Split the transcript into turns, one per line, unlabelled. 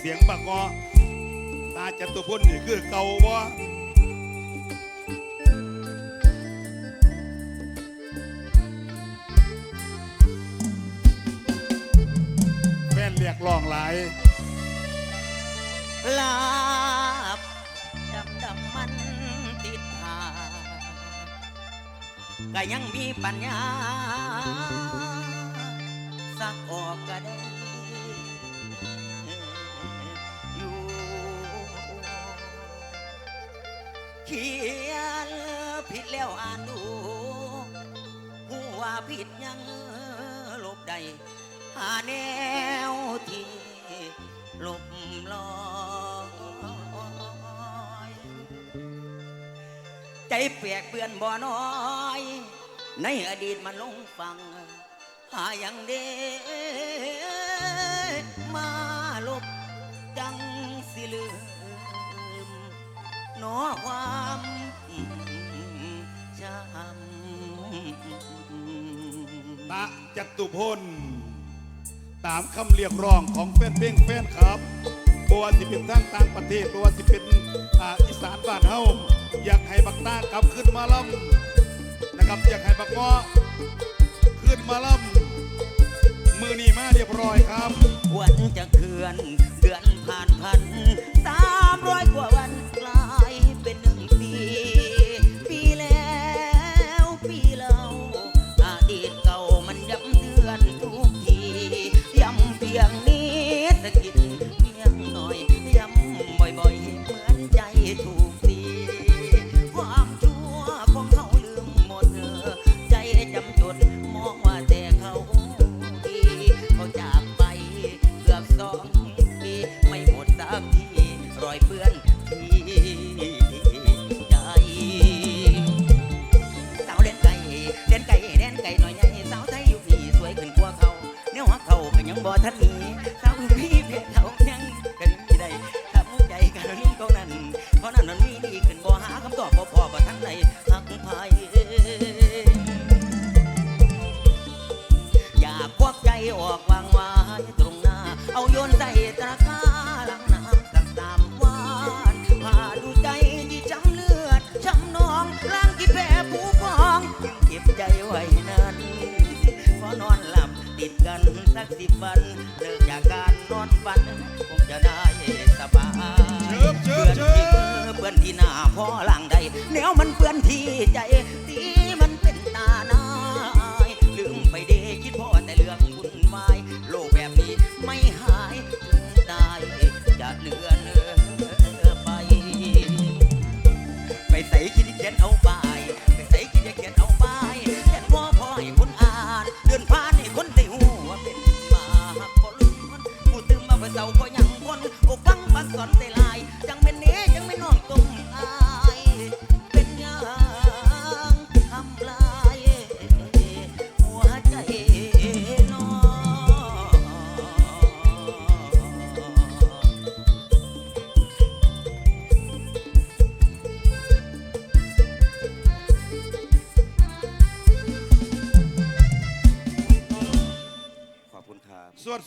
เสียงบักอตาจตุพลนี่คือเก่าบ่แฟนเรียกร้องหลาย
ลาบดำดำมันติดหาก็ยังมีปัญญา สักออกก็ได้ เขียนผิดแล้วอ่านดูหัวาผิดยังลบได้หาแนวที่ลบลอยใจเปียกเปือนบ่น้อย ในอดีตมันลงฟัง หาอย่างเดมาลบจังสิลืม หนอความช้ำ
ตาจตุพล ตามคำเรียกร้องของแฟนเพลงแฟนครับบัวาสิเป็นทางต่างประเทศบัวาสิเป็นอ่าอีสานบ้านเฮาอยากให้บักตากลับขึ้นมาล่ำนะครับอยากให้บักงอขึ้นมาล่ำมือนี้มาเรียบร้อยครับ
วันจะเคลื่อนเดือนผ่านพัน ย้ำเพียงนี้ บ่ทันมีสาวพี่เพชรเขายังกันมีได้ถ้ามุกใจกันนุ่มเขานั้นเพราะนั้นมันมีดีขึ้นบ่หาคำตอบบ่พอบ่ทันใดหักไผอย สักสิบวันเลิกจากการนอนฝันคงจะได้สบายเพื่อนที่เพื่อนที่หน้าพ่อล่างใดเดี๋ยวมันเพื่อนที่ใจที่มันเป็นตาหน้าลืมไปเดคิดพ่อแต่เรื่องคุณวายโลกแบบนี้ไม่หายถึงตายจะเหลือ บ่เจ้าบ่ยังคนโอ้ฟังฟังสอนแต่ลาย
จังเป็นเนี้ยั
งไม่นอนตุ้มอายเป็นยังทำลายหัวใจน้องขอบคุณครับ สวด